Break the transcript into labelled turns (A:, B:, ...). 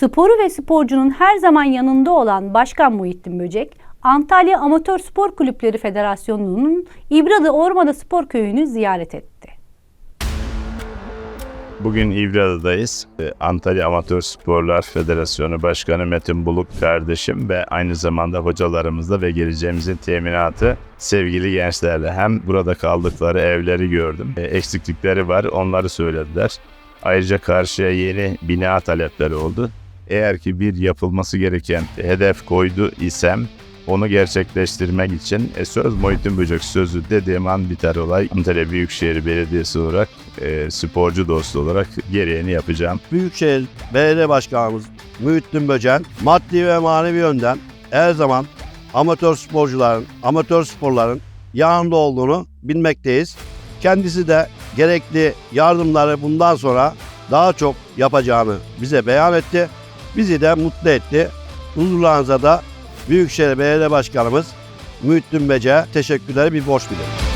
A: Sporu ve sporcunun her zaman yanında olan Başkan Muhittin Böcek, Antalya Amatör Spor Kulüpleri Federasyonu'nun İbradı Ormada Spor Köyü'nü ziyaret etti.
B: Bugün İvralı'dayız. Ee, Antalya Amatör Sporlar Federasyonu Başkanı Metin Buluk kardeşim ve aynı zamanda hocalarımızla ve geleceğimizin teminatı sevgili gençlerle hem burada kaldıkları evleri gördüm. Ee, Eksiklikleri var onları söylediler. Ayrıca karşıya yeni bina talepleri oldu. Eğer ki bir yapılması gereken hedef koydu isem onu gerçekleştirmek için e, söz Muhittin Böcek sözü dediğim an biter olay. Antalya Büyükşehir Belediyesi olarak e, sporcu dostu olarak gereğini yapacağım.
C: Büyükşehir Belediye Başkanımız Muhittin Böcen maddi ve manevi yönden her zaman amatör sporcuların, amatör sporların yanında olduğunu bilmekteyiz. Kendisi de gerekli yardımları bundan sonra daha çok yapacağını bize beyan etti. Bizi de mutlu etti. Huzurlarınıza da Büyükşehir Belediye Başkanımız Muhittin Böcek'e teşekkürleri bir borç bilir.